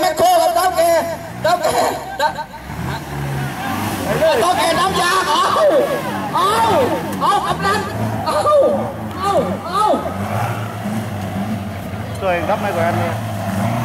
แมคโครกับเท่าแก่เท่าแก่เท่าแก่น้ำยาเอาเอาเอากำนันเอาเอาเอาสวยครับไม่กว่ากันเนี่ย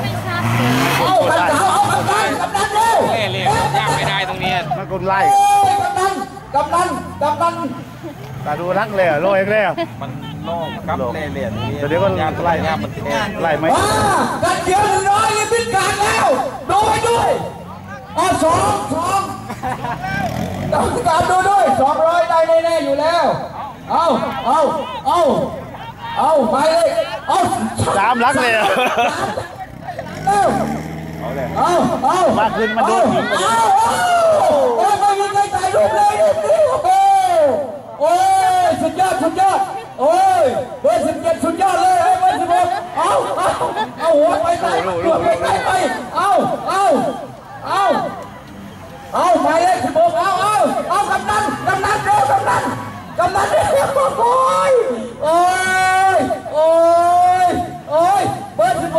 ไม่ทราบเลยเอากำนันเอากำนันกำนันเร็วเล่เล่ย่างไม่ได้ตรงนี้มันกุนไล่โอ้ยกำนันกำนันกำนันตาดูรักเลยอะโลเองเลยอะมันโล่งครับเล่เล่ตรงนี้เดี๋ยวก็ย่างไล่ย่างมันแห้งไล่ไหมมากันเดี ต้องการดูด้วยสองร้อยได้แน่ๆอยู่แล้ว เอาเอาเอาเอาไปเลยเอาสามรักเลยอะเอาเอาเลยเอาเอามาขึ้นมาดูเอาเอาโอ้ยไม่มีใครถ่ายรูปเลยรูปนี้โอ้โหโอ้ยสุดยอดสุดยอดโอ้ยเบอร์สิบเจ็ดสุดยอดเลยเบอร์สิบหกเอาเอาเอาหัวไปไหนหัวไปไหนไปเอาเอาเอาเอาไปเลยสิบหกเอาเอาเอากำนันกำนันเร็วกำนันกำนันเร็วโอ้ยโอ้ยโอ้ยโอ้ยเบอร์สิบห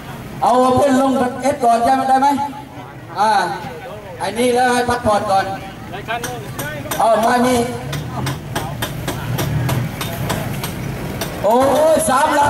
เอาเพื่อนลงเอสก่อนใช่ไหมได้ไหมอ่าอันนี้แล้วให้พักผ่อนก่อนเอามานี่โอ้สามหลัก